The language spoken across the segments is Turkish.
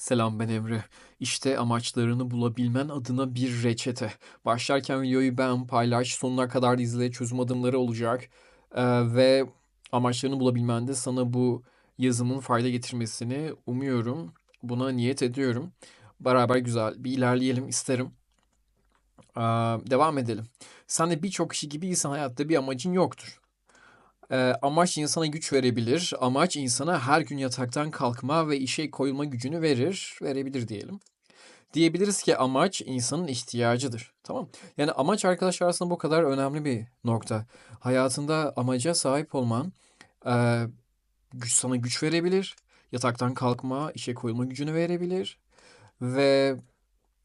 Selam ben Emre. İşte amaçlarını bulabilmen adına bir reçete. Başlarken videoyu beğen, paylaş, sonuna kadar da izle, çözüm adımları olacak. Ee, ve amaçlarını bulabilmende sana bu yazımın fayda getirmesini umuyorum. Buna niyet ediyorum. Beraber güzel bir ilerleyelim isterim. Ee, devam edelim. Sen de birçok kişi gibi insan hayatta bir amacın yoktur. Ee, amaç insana güç verebilir. Amaç insana her gün yataktan kalkma ve işe koyulma gücünü verir, verebilir diyelim. Diyebiliriz ki amaç insanın ihtiyacıdır. Tamam. Yani amaç arkadaşlar aslında bu kadar önemli bir nokta. Hayatında amaca sahip olman e, güç sana güç verebilir. Yataktan kalkma, işe koyulma gücünü verebilir. Ve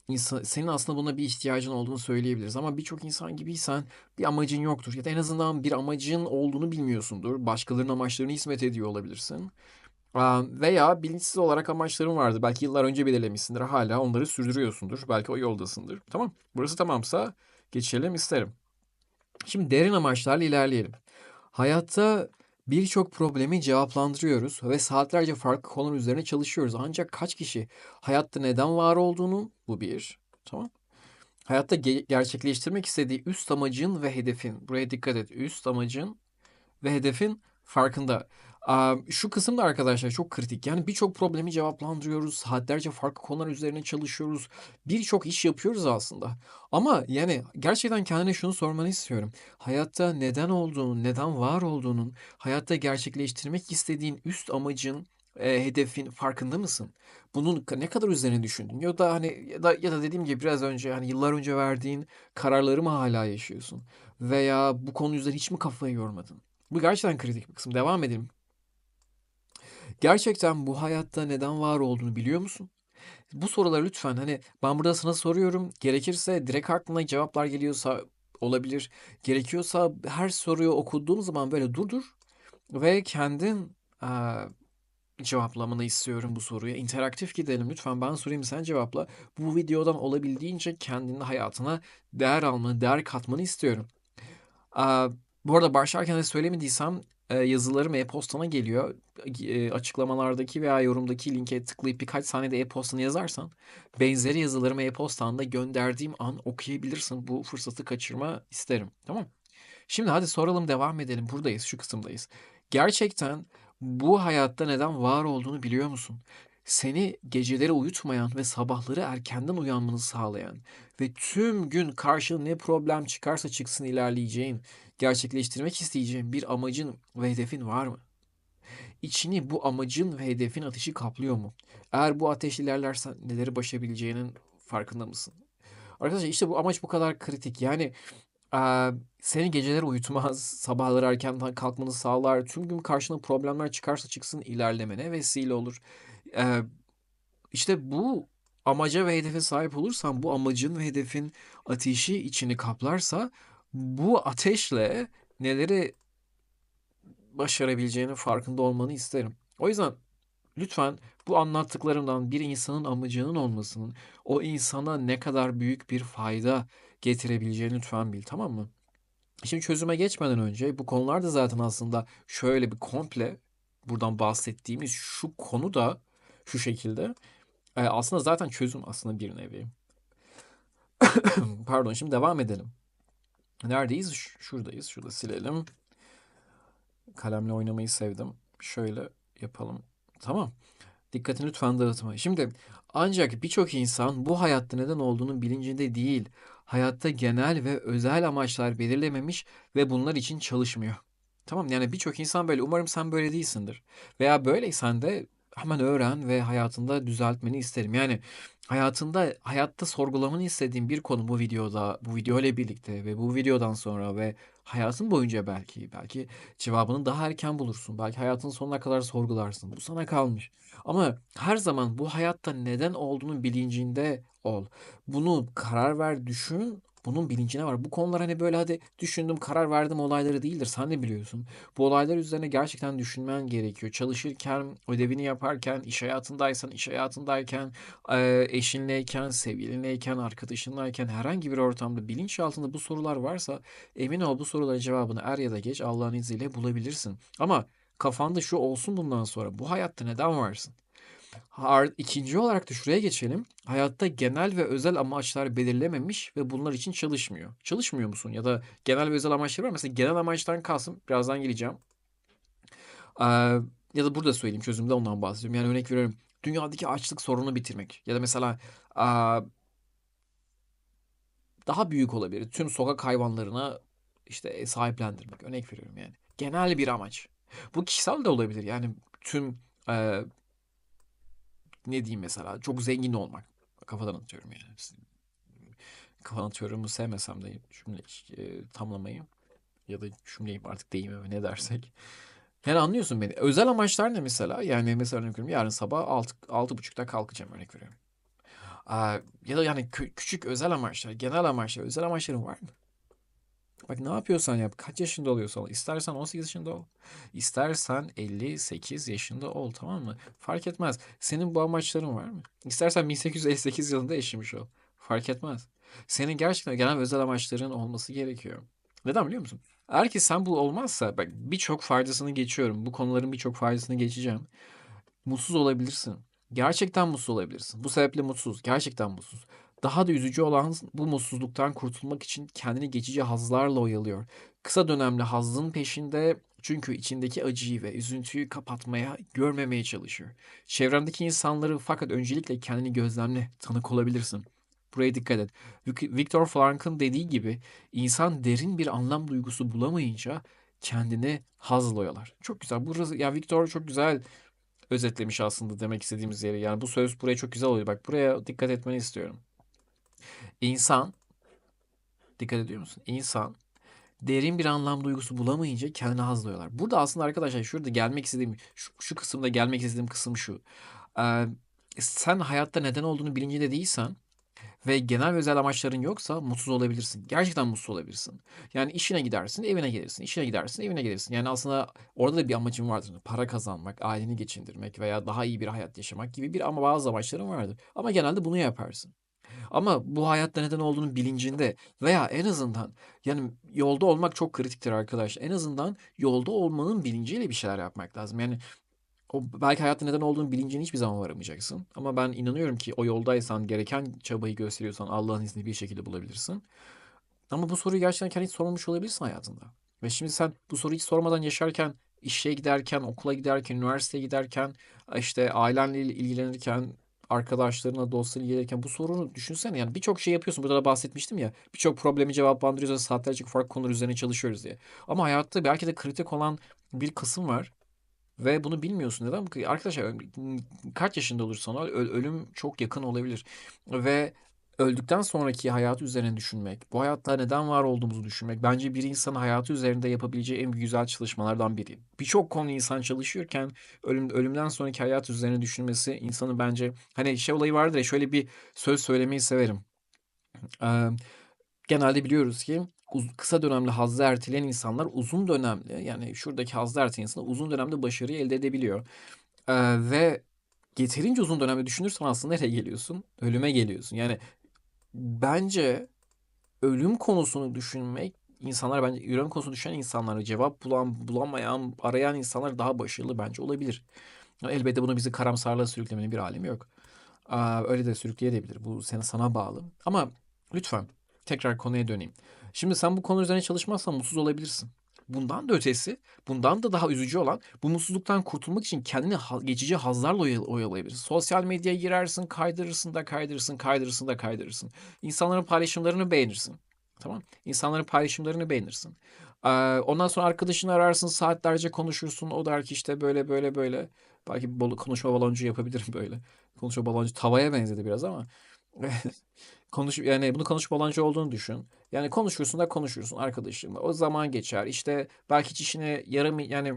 insan, senin aslında buna bir ihtiyacın olduğunu söyleyebiliriz. Ama birçok insan gibiysen bir amacın yoktur. Ya da en azından bir amacın olduğunu bilmiyorsundur. Başkalarının amaçlarını hizmet ediyor olabilirsin. Veya bilinçsiz olarak amaçların vardı. Belki yıllar önce belirlemişsindir. Hala onları sürdürüyorsundur. Belki o yoldasındır. Tamam. Burası tamamsa geçelim isterim. Şimdi derin amaçlarla ilerleyelim. Hayatta birçok problemi cevaplandırıyoruz ve saatlerce farklı konular üzerine çalışıyoruz. Ancak kaç kişi hayatta neden var olduğunu, bu bir, tamam. Hayatta ge- gerçekleştirmek istediği üst amacın ve hedefin, buraya dikkat et, üst amacın ve hedefin farkında. Şu kısım da arkadaşlar çok kritik. Yani birçok problemi cevaplandırıyoruz. Saatlerce farklı konular üzerine çalışıyoruz. Birçok iş yapıyoruz aslında. Ama yani gerçekten kendine şunu sormanı istiyorum. Hayatta neden olduğunu, neden var olduğunun, hayatta gerçekleştirmek istediğin üst amacın, e, hedefin farkında mısın? Bunun ne kadar üzerine düşündün? Ya da hani ya da ya da dediğim gibi biraz önce hani yıllar önce verdiğin kararları mı hala yaşıyorsun? Veya bu konu üzerine hiç mi kafayı yormadın? Bu gerçekten kritik bir kısım. Devam edelim. Gerçekten bu hayatta neden var olduğunu biliyor musun? Bu soruları lütfen hani ben burada sana soruyorum. Gerekirse direkt aklına cevaplar geliyorsa olabilir. Gerekiyorsa her soruyu okuduğun zaman böyle durdur ve kendin eee, cevaplamanı istiyorum bu soruya. İnteraktif gidelim lütfen. Ben sorayım sen cevapla. Bu videodan olabildiğince kendinin hayatına değer almanı, değer katmanı istiyorum. Aa, bu arada başlarken de söylemediysem yazılarım e-postana geliyor. Açıklamalardaki veya yorumdaki linke tıklayıp birkaç saniyede e-postanı yazarsan benzeri yazılarımı e-postanda gönderdiğim an okuyabilirsin. Bu fırsatı kaçırma isterim. Tamam. Şimdi hadi soralım devam edelim. Buradayız, şu kısımdayız. Gerçekten bu hayatta neden var olduğunu biliyor musun? Seni geceleri uyutmayan ve sabahları erkenden uyanmanı sağlayan ve tüm gün karşına ne problem çıkarsa çıksın ilerleyeceğin, gerçekleştirmek isteyeceğin bir amacın ve hedefin var mı? İçini bu amacın ve hedefin ateşi kaplıyor mu? Eğer bu ateş ilerlersen neleri başarabileceğinin farkında mısın? Arkadaşlar işte bu amaç bu kadar kritik. Yani seni geceleri uyutmaz, sabahları erkenden kalkmanı sağlar, tüm gün karşına problemler çıkarsa çıksın ilerlemene vesile olur. Eee, işte bu amaca ve hedefe sahip olursan, bu amacın ve hedefin ateşi içini kaplarsa, bu ateşle neleri başarabileceğinin farkında olmanı isterim. O yüzden lütfen bu anlattıklarımdan bir insanın amacının olmasının o insana ne kadar büyük bir fayda getirebileceğini lütfen bil, tamam mı? Şimdi çözüme geçmeden önce bu konular da zaten aslında şöyle bir komple buradan bahsettiğimiz şu konu da şu şekilde e, aslında zaten çözüm aslında bir nevi. Pardon şimdi devam edelim. Neredeyiz? Şuradayız. Şurada silelim. Kalemle oynamayı sevdim. Şöyle yapalım. Tamam. Dikkatini lütfen dağıtma. Şimdi ancak birçok insan bu hayatta neden olduğunun bilincinde değil. Hayatta genel ve özel amaçlar belirlememiş ve bunlar için çalışmıyor. Tamam yani birçok insan böyle. Umarım sen böyle değilsindir. Veya böyleysen de hemen öğren ve hayatında düzeltmeni isterim. Yani hayatında hayatta sorgulamanı istediğim bir konu bu videoda, bu video ile birlikte ve bu videodan sonra ve hayatın boyunca belki belki cevabını daha erken bulursun. Belki hayatın sonuna kadar sorgularsın. Bu sana kalmış. Ama her zaman bu hayatta neden olduğunun bilincinde ol. Bunu karar ver, düşün. Bunun bilincine var. Bu konular hani böyle hadi düşündüm, karar verdim olayları değildir. Sen de biliyorsun. Bu olaylar üzerine gerçekten düşünmen gerekiyor. Çalışırken, ödevini yaparken, iş hayatındaysan, iş hayatındayken, eşinleyken, sevgilinleyken, arkadaşınlayken herhangi bir ortamda bilinçaltında bu sorular varsa emin ol bu soruların cevabını er ya da geç Allah'ın izniyle bulabilirsin. Ama kafanda şu olsun bundan sonra. Bu hayatta neden varsın? Har 2'nci olarak da şuraya geçelim. Hayatta genel ve özel amaçlar belirlememiş ve bunlar için çalışmıyor. Çalışmıyor musun? Ya da genel ve özel amaçları var. Mesela genel amaçtan kalsın. Birazdan geleceğim. Eee, ya da burada söyleyeyim çözümde ondan bahsediyorum. Yani örnek veriyorum. Dünyadaki açlık sorununu bitirmek. Ya da mesela eee, daha büyük olabilir. Tüm sokak hayvanlarına işte sahiplendirmek. Örnek veriyorum yani. Genel bir amaç. Bu kişisel de olabilir. Yani tüm eee, ne diyeyim mesela çok zengin olmak. Kafadan atıyorum yani. Kafadan atıyorumu sevmesem de cümle e, tamlamayı ya da cümleyi artık deyimi mi ne dersek. Yani anlıyorsun beni. Özel amaçlar ne mesela? Yani mesela örnek veriyorum yarın sabah altı, altı buçukta kalkacağım örnek veriyorum. Aa, ya da yani kü- küçük özel amaçlar, genel amaçlar, özel amaçların var mı? Bak ne yapıyorsan yap. Kaç yaşında oluyorsan ol. İstersen 18 yaşında ol. İstersen 58 yaşında ol tamam mı? Fark etmez. Senin bu amaçların var mı? İstersen 1858 yılında yaşamış ol. Fark etmez. Senin gerçekten genel özel amaçların olması gerekiyor. Neden biliyor musun? Eğer ki sen bu olmazsa bak birçok faydasını geçiyorum. Bu konuların birçok faydasını geçeceğim. Mutsuz olabilirsin. Gerçekten mutsuz olabilirsin. Bu sebeple mutsuz. Gerçekten mutsuz. Daha da üzücü olan bu mutsuzluktan kurtulmak için kendini geçici hazlarla oyalıyor. Kısa dönemli hazzın peşinde çünkü içindeki acıyı ve üzüntüyü kapatmaya, görmemeye çalışıyor. Çevrendeki insanları fakat öncelikle kendini gözlemle, tanık olabilirsin. Buraya dikkat et. Viktor Frankl'ın dediği gibi insan derin bir anlam duygusu bulamayınca kendini hazla oyalar. Çok güzel. Burası ya Viktor çok güzel özetlemiş aslında demek istediğimiz yeri. Yani bu söz buraya çok güzel oluyor. Bak buraya dikkat etmeni istiyorum. İnsan, dikkat ediyor musun? İnsan derin bir anlam duygusu bulamayınca kendini hazlıyorlar. Burada aslında arkadaşlar şurada gelmek istediğim, şu, şu kısımda gelmek istediğim kısım şu. Ee, sen hayatta neden olduğunu bilincinde değilsen ve genel ve özel amaçların yoksa mutsuz olabilirsin. Gerçekten mutsuz olabilirsin. Yani işine gidersin, evine gelirsin. İşine gidersin, evine gelirsin. Yani aslında orada da bir amacın vardır. Para kazanmak, aileni geçindirmek veya daha iyi bir hayat yaşamak gibi bir ama bazı amaçların vardır. Ama genelde bunu yaparsın. Ama bu hayatta neden olduğunu bilincinde veya en azından yani yolda olmak çok kritiktir arkadaş. En azından yolda olmanın bilinciyle bir şeyler yapmak lazım. Yani o belki hayatta neden olduğunu bilincine hiçbir zaman varamayacaksın. Ama ben inanıyorum ki o yoldaysan, gereken çabayı gösteriyorsan Allah'ın izniyle bir şekilde bulabilirsin. Ama bu soruyu gerçekten kendin sormamış olabilirsin hayatında. Ve şimdi sen bu soruyu hiç sormadan yaşarken, işe giderken, okula giderken, üniversiteye giderken, işte ailenle ilgilenirken, arkadaşlarına, dostlarına ilgilenirken bu sorunu düşünsene. Yani birçok şey yapıyorsun. Burada da bahsetmiştim ya. Birçok problemi cevaplandırıyoruz. Saatlerce farklı konular üzerine çalışıyoruz diye. Ama hayatta belki de kritik olan bir kısım var. Ve bunu bilmiyorsun. Neden? Arkadaşlar kaç yaşında olursan ol ölüm çok yakın olabilir. Ve öldükten sonraki hayatı üzerine düşünmek, bu hayatta neden var olduğumuzu düşünmek bence bir insanın hayatı üzerinde yapabileceği en güzel çalışmalardan biri. Birçok konu insan çalışıyorken ölüm, ölümden sonraki hayat üzerine düşünmesi insanı bence hani şey olayı vardır ya şöyle bir söz söylemeyi severim. Ee, genelde biliyoruz ki kısa dönemli hazzı erteleyen insanlar uzun dönemli yani şuradaki hazzı erteleyen insanlar uzun dönemde başarıyı elde edebiliyor. Ee, ve yeterince uzun dönemde düşünürsen aslında nereye geliyorsun? Ölüme geliyorsun. Yani bence ölüm konusunu düşünmek insanlar bence ölüm konusunu düşünen insanlara cevap bulan bulamayan arayan insanlar daha başarılı bence olabilir. Elbette bunu bizi karamsarlığa sürüklemenin bir alemi yok. Öyle de sürükleyebilir. Bu seni sana bağlı. Ama lütfen tekrar konuya döneyim. Şimdi sen bu konu üzerine çalışmazsan mutsuz olabilirsin. Bundan da ötesi, bundan da daha üzücü olan bu mutsuzluktan kurtulmak için kendini ha- geçici hazlarla oyal- oyalayabilirsin. Sosyal medyaya girersin, kaydırırsın da kaydırırsın, kaydırırsın da kaydırırsın. İnsanların paylaşımlarını beğenirsin. Tamam? İnsanların paylaşımlarını beğenirsin. Ee, ondan sonra arkadaşını ararsın, saatlerce konuşursun. O der ki işte böyle böyle böyle. Belki konuşma baloncu yapabilirim böyle. Konuşma baloncu tavaya benzedi biraz ama. Konuş yani bunu konuşma balancı olduğunu düşün. Yani konuşursun da konuşursun arkadaşınla. O zaman geçer. İşte belki hiç işine yaramay yani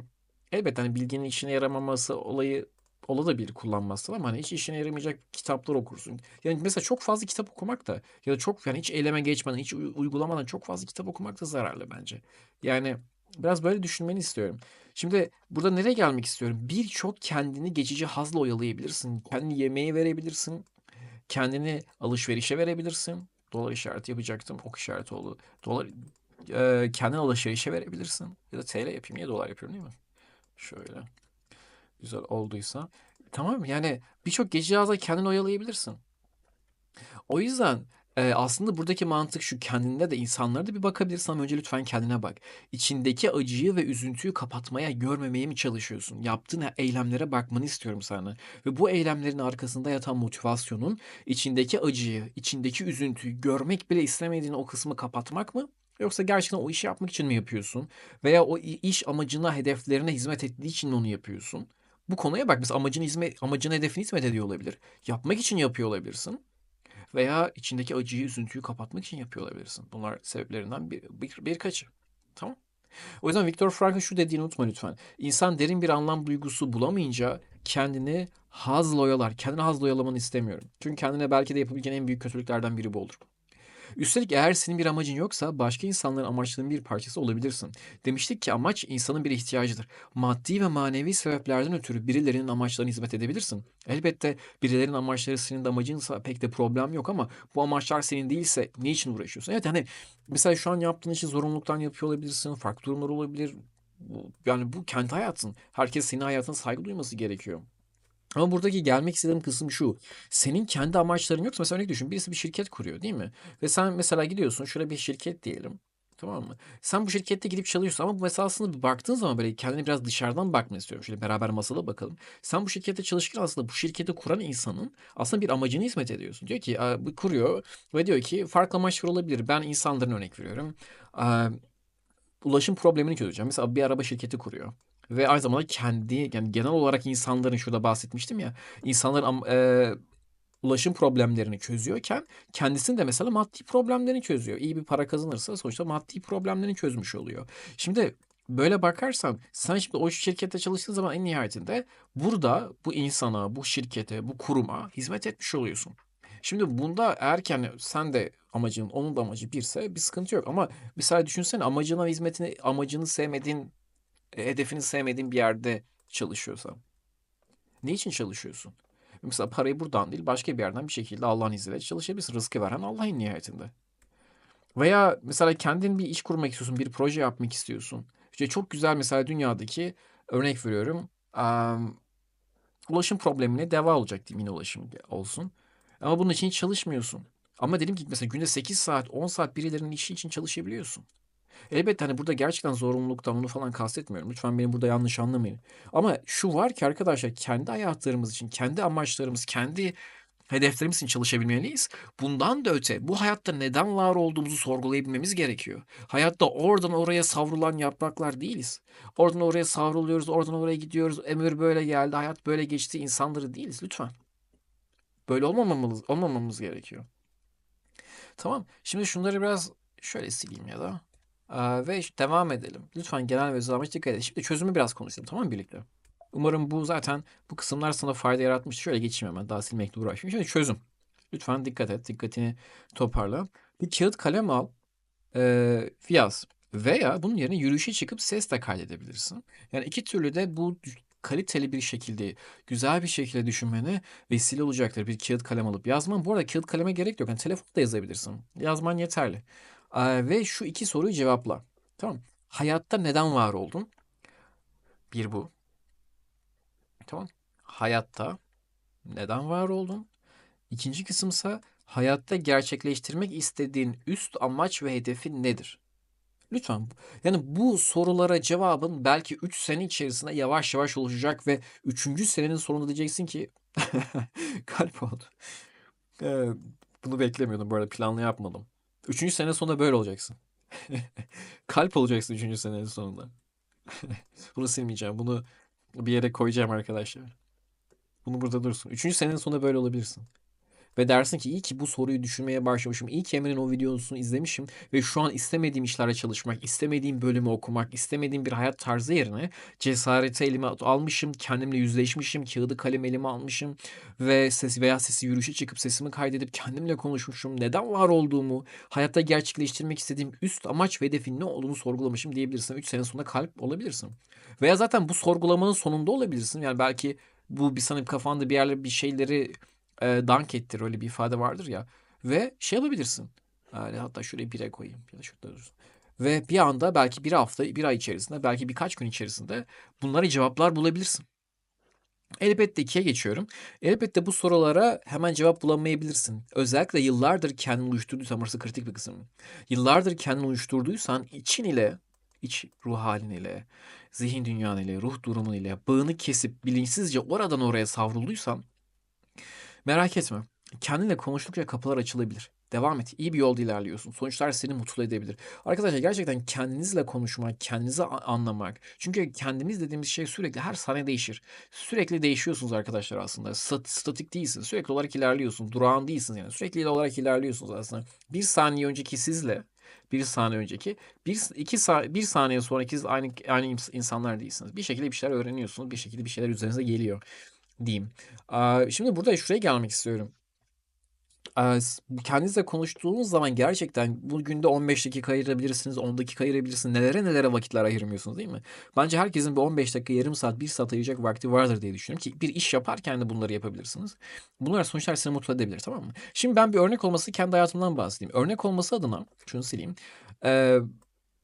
elbette hani bilginin işine yaramaması olayı olabilir kullanmazsın ama hani hiç işine yaramayacak kitaplar okursun. Yani mesela çok fazla kitap okumak da ya da çok yani hiç eyleme geçmeden, hiç uy- uygulamadan çok fazla kitap okumak da zararlı bence. Yani biraz böyle düşünmeni istiyorum. Şimdi burada nereye gelmek istiyorum? Birçok kendini geçici hazla oyalayabilirsin. Kendini yemeğe verebilirsin. Kendini alışverişe verebilirsin. Dolar işareti yapacaktım. Ok işareti oldu. Dolar e, kendini alışverişe verebilirsin. Ya da TL yapayım. Niye dolar yapıyorum değil mi? Şöyle. Güzel olduysa. Tamam? Yani birçok gece cihazla kendini oyalayabilirsin. O yüzden e, aslında buradaki mantık şu kendinde de insanlara da bir bakabilirsin ama önce lütfen kendine bak. İçindeki acıyı ve üzüntüyü kapatmaya, görmemeye mi çalışıyorsun? Yaptığın eylemlere bakmanı istiyorum sana. Ve bu eylemlerin arkasında yatan motivasyonun içindeki acıyı, içindeki üzüntüyü görmek bile istemediğin o kısmı kapatmak mı? Yoksa gerçekten o işi yapmak için mi yapıyorsun? Veya o iş amacına, hedeflerine hizmet ettiği için mi onu yapıyorsun? Bu konuya bak. Mesela amacın hizmet, amacın hedefine hizmet ediyor olabilir. Yapmak için yapıyor olabilirsin. Veya içindeki acıyı, üzüntüyü kapatmak için yapıyor olabilirsin. Bunlar sebeplerinden bir, bir, birkaçı. Tamam. O yüzden Viktor Frankl'ın şu dediğini unutma lütfen. İnsan derin bir anlam duygusu bulamayınca kendini hazla oyalar. Kendini hazla oyalamanı istemiyorum. Çünkü kendine belki de yapabileceğin en büyük kötülüklerden biri bu olur. Üstelik eğer senin bir amacın yoksa başka insanların amaçlarının bir parçası olabilirsin. Demiştik ki amaç insanın bir ihtiyacıdır. Maddi ve manevi sebeplerden ötürü birilerinin amaçlarına hizmet edebilirsin. Elbette birilerinin amaçları senin de amacınsa pek de problem yok ama bu amaçlar senin değilse ne için uğraşıyorsun? Evet hani mesela şu an yaptığın işi zorunluluktan yapıyor olabilirsin. Farklı durumlar olabilir. Yani bu kendi hayatın. Herkes senin hayatına saygı duyması gerekiyor. Ama buradaki gelmek istediğim kısım şu. Senin kendi amaçların yoksa mesela örnek düşün. Birisi bir şirket kuruyor değil mi? Ve sen mesela gidiyorsun şurada bir şirket diyelim. Tamam mı? Sen bu şirkette gidip çalışıyorsun ama bu mesela aslında bir baktığın zaman böyle kendine biraz dışarıdan bakmanı istiyorum. Şöyle beraber masada bakalım. Sen bu şirkette çalışırken aslında bu şirketi kuran insanın aslında bir amacına hizmet ediyorsun. Diyor ki bu kuruyor ve diyor ki farklı amaçlar olabilir. Ben insanların örnek veriyorum. Ulaşım problemini çözeceğim. Mesela bir araba şirketi kuruyor. Ve aynı zamanda kendi yani genel olarak insanların şurada bahsetmiştim ya insanların e, ulaşım problemlerini çözüyorken kendisinin de mesela maddi problemlerini çözüyor. İyi bir para kazanırsa sonuçta maddi problemlerini çözmüş oluyor. Şimdi böyle bakarsan sen şimdi o şirkette çalıştığın zaman en nihayetinde burada bu insana, bu şirkete, bu kuruma hizmet etmiş oluyorsun. Şimdi bunda hani sen de amacın, onun da amacı birse bir sıkıntı yok. Ama mesela düşünsene amacına hizmetini, amacını sevmediğin e, hedefini sevmediğin bir yerde çalışıyorsan. Ne için çalışıyorsun? Mesela parayı buradan değil başka bir yerden bir şekilde Allah'ın izniyle çalışabilirsin. Rızkı veren Allah'ın nihayetinde. Veya mesela kendin bir iş kurmak istiyorsun, bir proje yapmak istiyorsun. İşte çok güzel mesela dünyadaki örnek veriyorum. Um, ulaşım problemine deva olacak diyeyim yine ulaşım olsun. Ama bunun için hiç çalışmıyorsun. Ama dedim ki mesela günde 8 saat, 10 saat birilerinin işi için çalışabiliyorsun. Elbette hani burada gerçekten zorunluluktan bunu falan kastetmiyorum. Lütfen beni burada yanlış anlamayın. Ama şu var ki arkadaşlar kendi hayatlarımız için, kendi amaçlarımız, kendi hedeflerimiz için çalışabilmeliyiz. Bundan da öte bu hayatta neden var olduğumuzu sorgulayabilmemiz gerekiyor. Hayatta oradan oraya savrulan yapraklar değiliz. Oradan oraya savruluyoruz, oradan oraya gidiyoruz. Ömür böyle geldi, hayat böyle geçti. insanları değiliz lütfen. Böyle olmamamız, olmamamız gerekiyor. Tamam. Şimdi şunları biraz şöyle sileyim ya da. Ve devam edelim. Lütfen genel amaç dikkat edin. Şimdi çözümü biraz konuşalım tamam mı birlikte? Umarım bu zaten bu kısımlar sana fayda yaratmıştır. Şöyle geçeyim hemen daha silmekle uğraşmayayım. Şimdi çözüm. Lütfen dikkat et. Dikkatini toparla. Bir kağıt kalem al. E, yaz. Veya bunun yerine yürüyüşe çıkıp ses de kaydedebilirsin. Yani iki türlü de bu kaliteli bir şekilde, güzel bir şekilde düşünmene vesile olacaktır. Bir kağıt kalem alıp yazman. Bu arada kağıt kaleme gerek yok. Yani telefonda yazabilirsin. Yazman yeterli. Ve şu iki soruyu cevapla. Tamam. Hayatta neden var oldun? Bir bu. Tamam. Hayatta neden var oldun? İkinci kısımsa hayatta gerçekleştirmek istediğin üst amaç ve hedefin nedir? Lütfen. Yani bu sorulara cevabın belki 3 sene içerisinde yavaş yavaş oluşacak ve 3. senenin sonunda diyeceksin ki kalp oldu. Ee, bunu beklemiyordum bu arada planlı yapmadım. Üçüncü sene sonunda böyle olacaksın. Kalp olacaksın üçüncü senenin sonunda. Bunu silmeyeceğim. Bunu bir yere koyacağım arkadaşlar. Bunu burada dursun. Üçüncü senenin sonunda böyle olabilirsin. Ve dersin ki iyi ki bu soruyu düşünmeye başlamışım. İyi ki Emre'nin o videosunu izlemişim. Ve şu an istemediğim işlere çalışmak, istemediğim bölümü okumak, istemediğim bir hayat tarzı yerine cesareti elime almışım. Kendimle yüzleşmişim. Kağıdı kalem elime almışım. Ve sesi veya sesi yürüyüşe çıkıp sesimi kaydedip kendimle konuşmuşum. Neden var olduğumu, hayatta gerçekleştirmek istediğim üst amaç ve hedefin ne olduğunu sorgulamışım diyebilirsin. 3 sene sonra kalp olabilirsin. Veya zaten bu sorgulamanın sonunda olabilirsin. Yani belki bu bir sanıp kafanda bir yerlere bir şeyleri e, dank ettir öyle bir ifade vardır ya. Ve şey yapabilirsin. Yani hatta şuraya bire koyayım. Ya da şurada dursun. Ve bir anda belki bir hafta, bir ay içerisinde, belki birkaç gün içerisinde bunlara cevaplar bulabilirsin. Elbette 2'ye geçiyorum. Elbette bu sorulara hemen cevap bulamayabilirsin. Özellikle yıllardır kendini uyuşturduysan, burası kritik bir kısım. Yıllardır kendini uyuşturduysan için ile, iç ruh halin ile, zihin dünyan ile, ruh durumun ile bağını kesip bilinçsizce oradan oraya savrulduysan merak etme. Kendinle konuştukça kapılar açılabilir. Devam et. İyi bir yolda ilerliyorsun. Sonuçlar seni mutlu edebilir. Arkadaşlar gerçekten kendinizle konuşmak, kendinizi anlamak. Çünkü kendimiz dediğimiz şey sürekli her saniye değişir. Sürekli değişiyorsunuz arkadaşlar aslında. Stat- statik değilsiniz. Sürekli olarak ilerliyorsunuz. Durağan değilsiniz yani. Sürekli olarak ilerliyorsunuz aslında. Bir saniye önceki sizle bir saniye önceki bir iki sa- bir saniye sonraki siz aynı aynı ins- insanlar değilsiniz. Bir şekilde bir şeyler öğreniyorsunuz. Bir şekilde bir şeyler üzerinize geliyor diyeyim. Şimdi burada şuraya gelmek istiyorum. Kendinizle konuştuğunuz zaman gerçekten bu günde 15 dakika ayırabilirsiniz, 10 dakika ayırabilirsiniz. Nelere nelere vakitler ayırmıyorsunuz, değil mi? Bence herkesin bir 15 dakika, yarım saat, 1 saat ayıracak vakti vardır diye düşünüyorum ki bir iş yaparken de bunları yapabilirsiniz. Bunlar sonuçlar seni mutlu edebilir, tamam mı? Şimdi ben bir örnek olması kendi hayatımdan bahsedeyim. Örnek olması adına şunu sileyim. Eee,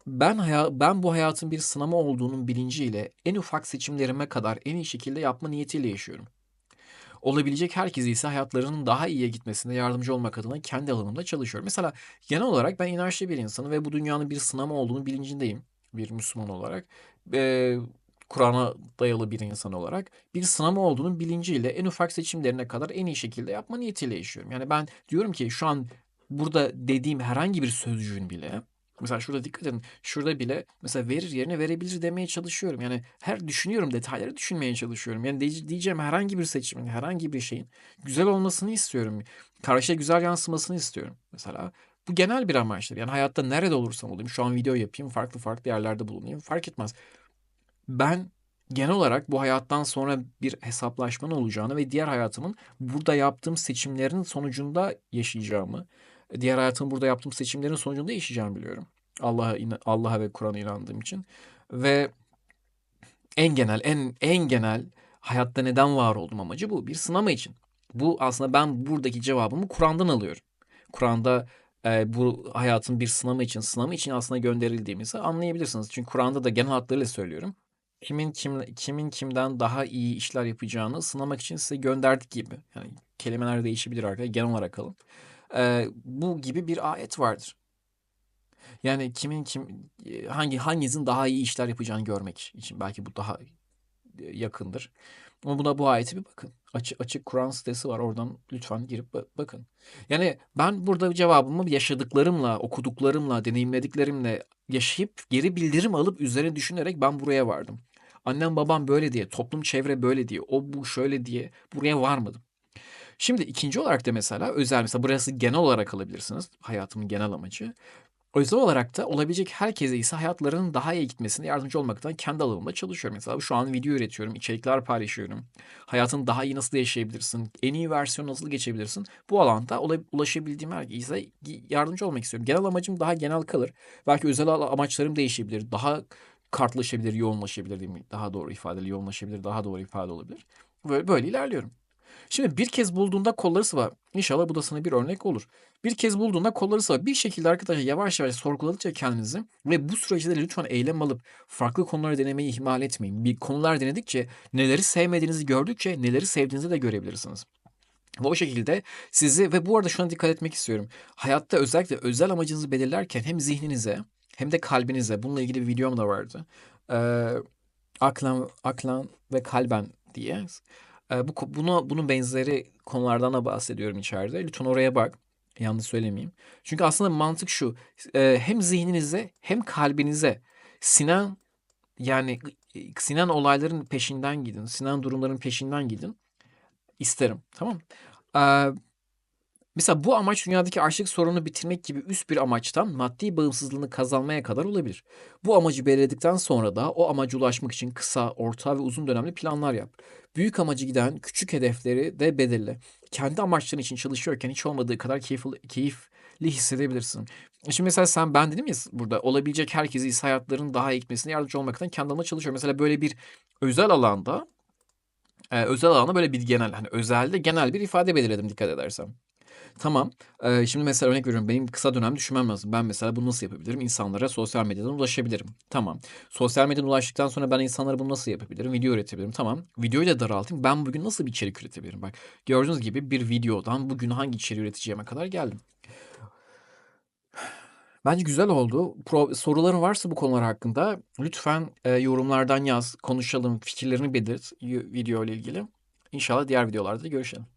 ben haya ben bu hayatın bir sınama olduğunun bilinciyle en ufak seçimlerime kadar en iyi şekilde yapma niyetiyle yaşıyorum. Olabilecek herkese ise hayatlarının daha iyiye gitmesine yardımcı olmak adına kendi alanımda çalışıyorum. Mesela genel olarak ben inançlı bir insanım ve bu dünyanın bir sınama olduğunu bilincindeyim bir Müslüman olarak. Eee, Kur'an'a dayalı bir insan olarak bir sınama olduğunun bilinciyle en ufak seçimlerine kadar en iyi şekilde yapma niyetiyle yaşıyorum. Yani ben diyorum ki şu an burada dediğim herhangi bir sözcüğün bile Mesela şurada dikkat edin. Şurada bile mesela verir yerine verebilir demeye çalışıyorum. Yani her düşünüyorum, detayları düşünmeye çalışıyorum. Yani diye- diyeceğim herhangi bir seçimin, herhangi bir şeyin güzel olmasını istiyorum. Karşıya güzel yansımasını istiyorum. Mesela bu genel bir amaçtır. Yani hayatta nerede olursam olayım, şu an video yapayım, farklı farklı yerlerde bulunayım fark etmez. Ben genel olarak bu hayattan sonra bir hesaplaşmanın olacağını ve diğer hayatımın burada yaptığım seçimlerin sonucunda yaşayacağımı, diğer hayatımın burada yaptığım seçimlerin sonucunda yaşayacağımı biliyorum. Allah'a Allah'a ve Kur'an'a inandığım için ve en genel en en genel hayatta neden var oldum amacı bu. Bir sınama için. Bu aslında ben buradaki cevabımı Kur'an'dan alıyorum. Kur'an'da e, bu hayatın bir sınama için, sınama için aslında gönderildiğimizi anlayabilirsiniz. Çünkü Kur'an'da da genel hatlarıyla söylüyorum. Kimin kim kimin kimden daha iyi işler yapacağını sınamak için size gönderdik gibi. Yani kelimeler değişebilir arkadaşlar. Genel olarak alın. E, bu gibi bir ayet vardır. Yani kimin kim e, hangi hanginizin daha iyi işler yapacağını görmek için belki bu daha e, yakındır. Ama buna bu ayete bir bakın. Açık, açık Kur'an sitesi var. Oradan lütfen girip ba- bakın. Yani ben burada cevabımı yaşadıklarımla, okuduklarımla, deneyimlediklerimle yaşayıp geri bildirim alıp üzerine düşünerek ben buraya vardım. Annem babam böyle diye, toplum çevre böyle diye, o bu şöyle diye buraya varmadım. Şimdi ikinci olarak da mesela özel mesela burası genel olarak alabilirsiniz. Hayatımın genel amacı. Özel olarak da olabilecek herkese ise hayatlarının daha iyi gitmesine yardımcı olmaktan kendi alanımda çalışıyorum. Mesela şu an video üretiyorum, içerikler paylaşıyorum. Hayatını daha iyi nasıl yaşayabilirsin, en iyi versiyonu nasıl geçebilirsin? Bu alanda ula- ulaşabildiğim herkese yardımcı olmak istiyorum. Genel amacım daha genel kalır. Belki özel amaçlarım değişebilir. Daha kartlaşabilir, yoğunlaşabilir mi? Daha doğru ifadeli yoğunlaşabilir, daha doğru ifade olabilir. Böyle, böyle ilerliyorum. Şimdi bir kez bulduğunda kolları sıva. İnşallah bu da sana bir örnek olur. Bir kez bulduğunda kolları sıva. Bir şekilde arkadaşlar yavaş yavaş sorguladıkça kendinizi ve bu süreçte lütfen eylem alıp farklı konuları denemeyi ihmal etmeyin. Bir konular denedikçe, neleri sevmediğinizi gördükçe neleri sevdiğinizi de görebilirsiniz. Ve o şekilde sizi ve bu arada şuna dikkat etmek istiyorum. Hayatta özellikle özel amacınızı belirlerken hem zihninize hem de kalbinize bununla ilgili bir videom da vardı. Ee, aklan, aklan ve kalben diye. Ee, bu bunu bunun benzeri konulardan da bahsediyorum içeride. Lütfen oraya bak. Yanlış söylemeyeyim. Çünkü aslında mantık şu. e, hem zihninize hem kalbinize sinen yani e, sinen olayların peşinden gidin. Sinen durumların peşinden gidin. İsterim. Tamam. Ee, Mesela bu amaç dünyadaki açlık sorununu bitirmek gibi üst bir amaçtan maddi bağımsızlığını kazanmaya kadar olabilir. Bu amacı belirledikten sonra da o amaca ulaşmak için kısa, orta ve uzun dönemli planlar yap. Büyük amacı giden küçük hedefleri de belirle. Kendi amaçların için çalışıyorken hiç olmadığı kadar keyifli, keyifli hissedebilirsin. Şimdi mesela sen ben dedim ya burada olabilecek herkesi ise hayatlarının daha iyi gitmesine yardımcı olmaktan kendi adıma çalışıyorum. Mesela böyle bir özel alanda, e, özel alanda böyle bir genel hani özelde genel bir ifade belirledim dikkat edersen. Tamam. Eee, şimdi mesela örnek veriyorum, benim kısa dönem düşünmem lazım. Ben mesela bunu nasıl yapabilirim? İnsanlara sosyal medyadan ulaşabilirim. Tamam. Sosyal medyadan ulaştıktan sonra ben insanlara bunu nasıl yapabilirim? Video üretebilirim. Tamam. Videoyu da daraltayım. Ben bugün nasıl bir içerik üretebilirim? Bak gördüğünüz gibi bir videodan bugün hangi içeriği üreteceğime kadar geldim. Bence güzel oldu. Pro soruların varsa bu konular hakkında lütfen, eee, yorumlardan yaz, konuşalım, fikirlerini belirt, video ile ilgili. İnşallah diğer videolarda görüşelim.